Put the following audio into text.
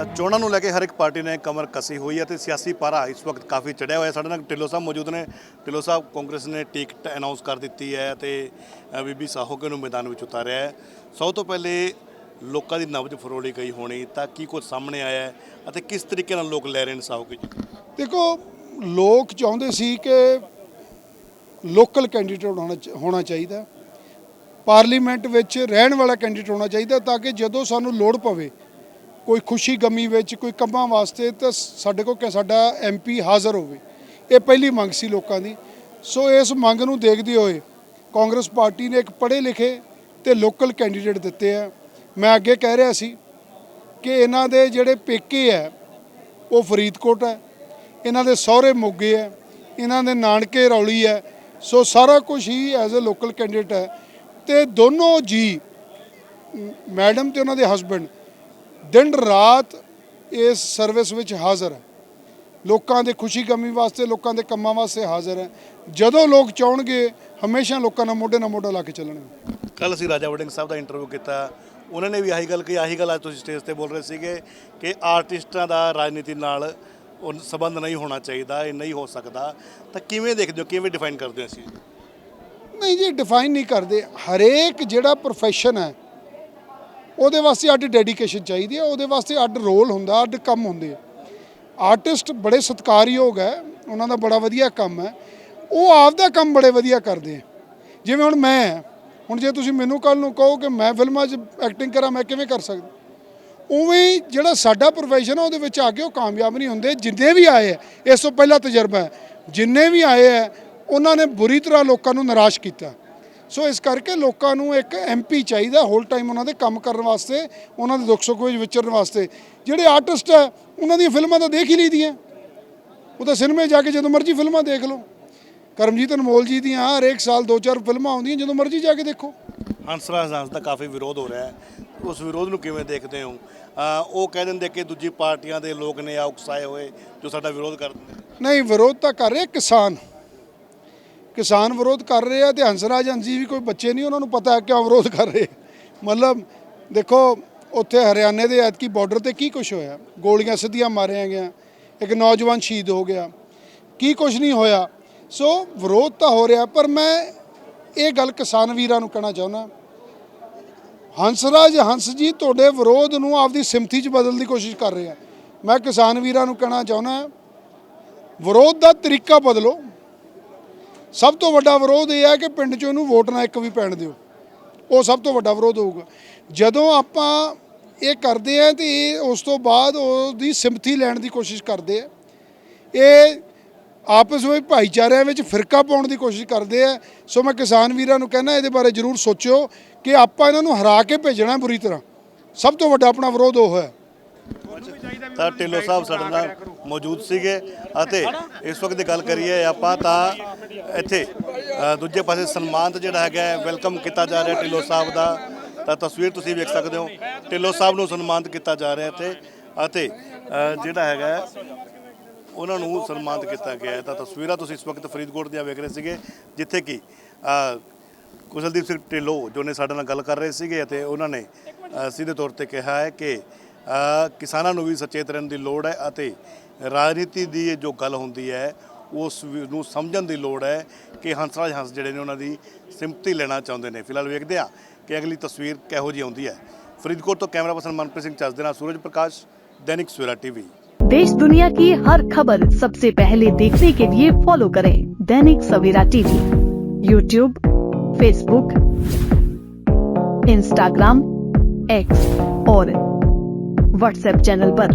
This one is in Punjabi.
ਤਾਂ ਚੋਣਾਂ ਨੂੰ ਲੈ ਕੇ ਹਰ ਇੱਕ ਪਾਰਟੀ ਨੇ ਕਮਰ ਕਸੀ ਹੋਈ ਹੈ ਤੇ ਸਿਆਸੀ ਪਾਰਾ ਇਸ ਵਕਤ ਕਾਫੀ ਚੜਿਆ ਹੋਇਆ ਸਾਡੇ ਨਾਲ ਢਿੱਲੋਂ ਸਾਹਿਬ ਮੌਜੂਦ ਨੇ। ਢਿੱਲੋਂ ਸਾਹਿਬ ਕਾਂਗਰਸ ਨੇ ਟਿਕਟ ਅਨਾਉਂਸ ਕਰ ਦਿੱਤੀ ਹੈ ਤੇ ਅ, ਬੀਬੀ ਸਾਹੋਕੇ ਨੂੰ ਮੈਦਾਨ ਵਿੱਚ ਉਤਾਰਿਆ ਹੈ। ਸਭ ਤੋਂ ਪਹਿਲੇ ਲੋਕਾਂ ਦੀ ਨਬਜ਼ ਫਰੋਲੀ ਗਈ ਹੋਣੀ ਤਾਂ ਕੀ ਕੁਝ ਸਾਹਮਣੇ ਆਇਆ ਹੈ ਅਤੇ ਕਿਸ ਤਰੀਕੇ ਨਾਲ ਲੋਕ ਲੈ ਰਹੇ ਨੇ ਸਾਹੋਕੇ ਜੀ? ਦੇਖੋ ਲੋਕ ਚਾਹੁੰਦੇ ਸੀ ਕਿ ਲੋਕਲ ਕੈਂਡੀਡੇਟ ਹੋਣਾ ਚ- ਹੋਣਾ ਚਾਹੀਦਾ ਪਾਰਲੀਮੈਂਟ ਵਿੱਚ ਰਹਿਣ ਵਾਲਾ ਕੈਂਡੀਡੇਟ ਹੋਣਾ ਚਾਹੀਦਾ ਤਾਂ ਕਿ ਜਦੋਂ ਸਾਨੂੰ ਲੋੜ ਪਵੇ ਕੋਈ ਖੁਸ਼ੀ ਗਮੀ ਵਿੱਚ ਕੋਈ ਕੰਮਾਂ ਵਾਸਤੇ ਤਾਂ ਸਾਡੇ ਕੋਲ ਕਿ ਸਾਡਾ ਐਮਪੀ ਹਾਜ਼ਰ ਹੋਵੇ। ਇਹ ਪਹਿਲੀ ਮੰਗ ਸੀ ਲੋਕਾਂ ਦੀ। ਸੋ ਇਸ ਮੰਗ ਨੂੰ ਦੇਖਦੇ ਹੋਏ ਕਾਂਗਰਸ ਪਾਰਟੀ ਨੇ ਇੱਕ ਪੜ੍ਹੇ ਲਿਖੇ ਤੇ ਲੋਕਲ ਕੈਂਡੀਡੇਟ ਦਿੱਤੇ ਆ। ਮੈਂ ਅੱਗੇ ਕਹਿ ਰਿਹਾ ਸੀ ਕਿ ਇਹਨਾਂ ਦੇ ਜਿਹੜੇ ਪੇਕੇ ਹੈ ਉਹ ਫਰੀਦਕੋਟ ਹੈ ਇਹਨਾਂ ਦੇ ਸਹੁਰੇ ਮੋਗੇ ਹੈ ਇਹਨਾਂ ਦੇ ਨਾਨਕੇ ਰੌਲੀ ਹੈ ਸੋ ਸਾਰਾ ਕੁਝ ਹੀ ਐਜ਼ ਅ ਲੋਕਲ ਕੈਂਡੀਡੇਟ ਹੈ ਤੇ ਦੋਨੋਂ ਜੀ, ਮੈਡਮ ਤੇ ਉਹਨਾਂ ਦੇ ਹਸਬੰਡ ਦਿਨ ਰਾਤ ਇਸ ਸਰਵਿਸ ਵਿੱਚ ਹਾਜ਼ਰ ਹੈ। ਲੋਕਾਂ ਦੇ ਖੁਸ਼ੀ ਗਮੀ ਵਾਸਤੇ ਲੋਕਾਂ ਦੇ ਕੰਮਾਂ ਵਾਸਤੇ ਹਾਜ਼ਰ ਹੈ। ਜਦੋਂ ਲੋਕ ਚਾਹਣਗੇ ਹਮੇਸ਼ਾ ਲੋਕਾਂ ਨਾਲ ਮੋਢੇ ਨਾਲ ਮੋਢਾ ਲਾ ਕੇ ਚੱਲਣਗੇ ਕੱਲ ਅਸੀਂ ਰਾਜਾ ਵੜਿੰਗ ਸਾਹਿਬ ਦਾ ਇੰਟਰਵਿਊ ਕੀਤਾ। ਉਹਨਾਂ ਨੇ ਵੀ ਆਹੀ ਗੱਲ ਕਹੀ ਆਹੀ ਗੱਲ ਅੱਜ ਤੁਸੀਂ ਸਟੇਜ ਤੇ ਬੋਲ ਰਹੇ ਸੀਗੇ ਕਿ ਆਰਟਿਸਟਾਂ ਦਾ ਰਾਜਨੀਤੀ ਨਾਲ ਉਹ ਸੰਬੰਧ ਨਹੀਂ ਹੋਣਾ ਚਾਹੀਦਾ ਇਹ ਨਹੀਂ ਹੋ ਸਕਦਾ। ਤਾਂ ਕਿਵੇਂ ਦੇਖਦੇ ਹੋ ਕਿਵੇਂ ਡਿਫਾਈਨ ਕਰਦੇ ਹੋ ਅਸੀਂ? ਨਹੀਂ ਜੀ ਡਿਫਾਈਨ ਨਹੀਂ ਕਰਦੇ। ਹਰੇਕ ਜਿਹੜਾ profession ਹੈ ਉਹਦੇ ਵਾਸਤੇ ਅੱਡ ਡੈਡੀਕੇਸ਼ਨ ਚਾਹੀਦੀ ਹੈ, ਉਹਦੇ ਵਾਸਤੇ ਅੱਡ ਰੋਲ ਹੁੰਦਾ, ਅੱਡ ਕੰਮ ਹੁੰਦੇ ਆਰਟਿਸਟ ਬੜੇ ਸਤਿਕਾਰਯੋਗ ਹੈ, ਉਹਨਾਂ ਦਾ ਬੜਾ ਵਧੀਆ ਕੰਮ ਹੈ। ਉਹ ਆਪ ਦਾ ਕੰਮ ਬੜੇ ਵਧੀਆ ਕਰਦੇ ਆ। ਜਿਵੇਂ ਹੁਣ ਮੈਂ, ਹੁਣ ਜੇ ਤੁਸੀਂ ਮੈਨੂੰ ਕੱਲ ਨੂੰ ਕਹੋ ਕਿ ਮੈਂ ਫਿਲਮਾਂ 'ਚ ਐਕਟਿੰਗ ਕਰਾਂ, ਮੈਂ ਕਿਵੇਂ ਕਰ ਸਕਦਾ? ਉਵੇਂ ਜਿਹੜਾ ਸਾਡਾ ਪ੍ਰੋਫੈਸ਼ਨ ਹੈ ਉਹਦੇ ਵਿੱਚ ਆ ਕੇ ਉਹ ਕਾਮਯਾਬ ਨਹੀਂ ਹੁੰਦੇ, ਜਿੰਨੇ ਵੀ ਆਏ ਹੈ ਇਸ ਤੋਂ ਪਹਿਲਾ ਤਜਰਬਾ ਹੈ। ਜਿੰਨੇ ਵੀ ਆਏ ਹੈ ਉਹਨਾਂ ਨੇ ਬੁਰੀ ਤਰ੍ਹਾਂ ਲੋਕਾਂ ਨੂੰ ਨਿਰਾਸ਼ ਕੀਤਾ। ਸੋ ਇਸ ਕਰਕੇ ਲੋਕਾਂ ਨੂੰ ਇੱਕ ਐਮਪੀ ਚਾਹੀਦਾ ਹੋਲ ਟਾਈਮ ਉਹਨਾਂ ਦੇ ਕੰਮ ਕਰਨ ਵਾਸਤੇ ਉਹਨਾਂ ਦੇ ਦੁੱਖ ਸੁੱਖ ਵਿੱਚ ਵਿਚਰਨ ਵਾਸਤੇ। ਜਿਹੜੇ ਆਰਟਿਸਟ ਹੈ ਉਹਨਾਂ ਦੀਆਂ ਫਿਲਮਾਂ ਤਾਂ ਦੇਖ ਹੀ ਲਈਦੀਆਂ। ਉਹ ਤਾਂ ਸਿਨੇਮੇ ਜਾ ਕੇ ਜਦੋਂ ਮਰਜ਼ੀ ਫਿਲਮਾਂ ਦੇਖ ਲਓ। ਕਰਮਜੀਤ ਅਨਮੋਲ ਜੀ ਦੀਆਂ ਹਰੇਕ ਸਾਲ ਦੋ ਚਾਰ ਫਿਲਮਾਂ ਆਉਂਦੀਆਂ ਜਦੋਂ ਮਰਜ਼ੀ ਜਾ ਕੇ ਦੇਖੋ। ਹੰਸਰਾਜ ਹੰਸ ਦਾ ਕਾਫੀ ਵਿਰੋਧ ਹੋ ਰਿਹਾ ਹੈ। ਉਸ ਵਿਰੋਧ ਨੂੰ ਕਿਵੇਂ ਦੇਖਦੇ ਹੋ? ਉਹ ਕਹਿ ਦਿੰਦੇ ਕਿ ਦੂਜੀ ਪਾਰਟੀਆਂ ਦੇ ਲੋਕ ਨੇ ਆ ਉਕਸਾਏ ਹੋਏ ਜੋ ਸਾਡਾ ਵਿਰੋਧ ਕਰਦੇ ਨੇ। ਨਹੀਂ ਵਿਰੋਧ ਤਾਂ ਕਰ ਰਹੇ ਕਿਸਾਨ। ਕਿਸਾਨ ਵਿਰੋਧ ਕਰ ਰਹੇ ਆ ਤੇ ਹੰਸਰਾਜ ਹੰਸੀ ਵੀ ਕੋਈ ਬੱਚੇ ਨਹੀਂ, ਉਹਨਾਂ ਨੂੰ ਪਤਾ ਹੈ ਕਿਉਂ ਵਿਰੋਧ ਕਰ ਰਹੇ। ਮਤਲਬ ਦੇਖੋ, ਉੱਥੇ ਹਰਿਆਣੇ ਦੇ ਐਤਕੀ ਬਾਰਡਰ ਤੇ ਕੀ ਕੁਝ ਹੋਇਆ? ਗੋਲੀਆਂ ਸਿੱਧੀਆਂ ਮਾਰੀਆਂ ਗਿਆ ਇੱਕ ਨੌਜਵਾਨ ਸ਼ਹੀਦ ਹੋ ਗਿਆ। ਕੀ ਕੁਝ ਨਹੀਂ ਹੋਇਆ? ਸੋ ਵਿਰੋਧ ਤਾਂ ਹੋ ਰਿਹਾ, ਪਰ ਮੈਂ ਇਹ ਗੱਲ ਕਿਸਾਨ ਵੀਰਾਂ ਨੂੰ ਕਹਿਣਾ ਚਾਹੁੰਦਾ। ਹੰਸਰਾਜ ਹੰਸ ਜੀ ਤੁਹਾਡੇ ਵਿਰੋਧ ਨੂੰ ਆਪਦੀ ਸਿੰਪਥੀ 'ਚ ਬਦਲਣ ਦੀ ਕੋਸ਼ਿਸ਼ ਕਰ ਰਹੇ ਆ। ਮੈਂ ਕਿਸਾਨ ਵੀਰਾਂ ਨੂੰ ਕਹਿਣਾ ਚਾਹੁੰਦਾ, ਵਿਰੋਧ ਦਾ ਤਰੀਕਾ ਬਦਲੋ। ਸਭ ਤੋਂ ਵੱਡਾ ਵਿਰੋਧ ਇਹ ਹੈ ਕਿ ਪਿੰਡ 'ਚ ਉਹਨੂੰ ਵੋਟ ਨਾ ਇੱਕ ਵੀ ਪੈਣ ਦਿਓ। ਉਹ ਸਭ ਤੋਂ ਵੱਡਾ ਵਿਰੋਧ ਹੋਊਗਾ। ਜਦੋਂ ਆਪਾਂ ਇਹ ਕਰਦੇ ਆ ਤੇ ਇਹ ਉਸ ਤੋਂ ਬਾਅਦ ਉਹਦੀ ਸਿੰਪਥੀ ਲੈਣ ਦੀ ਕੋਸ਼ਿਸ਼ ਕਰਦੇ ਆ। ਇਹ ਆਪਸ ਵਿੱਚ ਭਾਈਚਾਰਿਆਂ ਵਿੱਚ ਫਿਰਕਾ ਪਾਉਣ ਦੀ ਕੋਸ਼ਿਸ਼ ਕਰਦੇ ਆ। ਸੋ ਮੈਂ ਕਿਸਾਨ ਵੀਰਾਂ ਨੂੰ ਕਹਿੰਦਾ ਇਹਦੇ ਬਾਰੇ ਜ਼ਰੂਰ ਸੋਚਿਓ ਕਿ ਆਪਾਂ ਇਹਨਾਂ ਨੂੰ ਹਰਾ ਕੇ ਭੇਜਣਾ ਬੁਰੀ ਤਰ੍ਹਾਂ। ਸਭ ਤੋਂ ਵੱਡਾ ਆਪਣਾ ਵਿਰੋਧ ਉਹ ਹੈ। ਤਾਂ ਢਿੱਲੋਂ ਸਾਹਿਬ ਸਾਡੇ ਨਾਲ ਮੌਜੂਦ ਸੀਗੇ ਅਤੇ ਇਸ ਵਕਤ ਦੀ ਗੱਲ ਕਰੀਏ ਆਪਾਂ ਤਾਂ ਇੱਥੇ ਦੂਜੇ ਪਾਸੇ ਸਨਮਾਨਤ ਜਿਹੜਾ ਹੈਗਾ ਵੈਲਕਮ ਕੀਤਾ ਜਾ ਰਿਹਾ ਢਿੱਲੋਂ ਸਾਹਿਬ ਦਾ। ਤਾਂ ਤਸਵੀਰ ਤੁਸੀਂ ਵੇਖ ਸਕਦੇ ਹੋ, ਢਿੱਲੋਂ ਸਾਹਿਬ ਨੂੰ ਸਨਮਾਨਿਤ ਕੀਤਾ ਜਾ ਰਿਹਾ ਇੱਥੇ ਅਤੇ ਜਿਹੜਾ ਹੈਗਾ ਉਹਨਾਂ ਨੂੰ ਸਨਮਾਨਿਤ ਕੀਤਾ ਗਿਆ ਹੈ। ਤਾਂ ਤਸਵੀਰਾਂ ਤੁਸੀਂ ਇਸ ਵਕਤ ਫਰੀਦਕੋਟ ਦੀਆਂ ਵੇਖ ਰਹੇ ਸੀਗੇ, ਜਿੱਥੇ ਕਿ ਕੁਸ਼ਲਦੀਪ ਸਿੰਘ ਢਿੱਲੋਂ ਜੋ ਨੇ ਸਾਡੇ ਨਾਲ ਗੱਲ ਕਰ ਰਹੇ ਸੀਗੇ ਅਤੇ ਉਹਨਾਂ ਨੇ ਸਿੱਧੇ ਤੌਰ ਤੇ ਕਿਹਾ ਹੈ ਕਿ ਕਿਸਾਨਾਂ ਨੂੰ ਵੀ ਸਚੇਤ ਰਹਿਣ ਦੀ ਲੋੜ ਹੈ ਅਤੇ ਰਾਜਨੀਤੀ ਦੀ ਇਹ ਜੋ ਗੱਲ ਹੁੰਦੀ ਹੈ ਉਸ ਵੀ- ਨੂੰ ਸਮਝਣ ਦੀ ਲੋੜ ਹੈ ਕਿ ਹੰਸਰਾਜ ਹੰਸ ਜਿਹੜੇ ਨੇ ਉਹਨਾਂ ਦੀ ਸਿੰਪਤੀ ਲੈਣਾ ਚਾਹੁੰਦੇ ਨੇ ਫਿਲਹਾਲ ਵੇਖਦੇ ਆ ਕਿ ਅਗਲੀ ਤਸਵੀਰ ਕਿਹੋ ਜਿਹੀ ਆਉਂਦੀ ਹੈ ਫਰੀਦਕੋਟ ਤੋਂ ਕੈਮਰਾ ਪਰਸਨ ਮਨਪ੍ਰੀਤ ਸਿੰਘ ਚੱਜ ਦੇ ਨਾਲ ਸੂਰਜ ਪ੍ਰਕਾਸ਼ ਦੈਨਿਕ ਸਵੇਰਾ ਟੀਵੀ देश दुनिया की हर खबर सबसे पहले देखने के लिए फॉलो करें Dainik Savera TV YouTube Facebook Instagram X और व्हाट्सएप चैनल पर।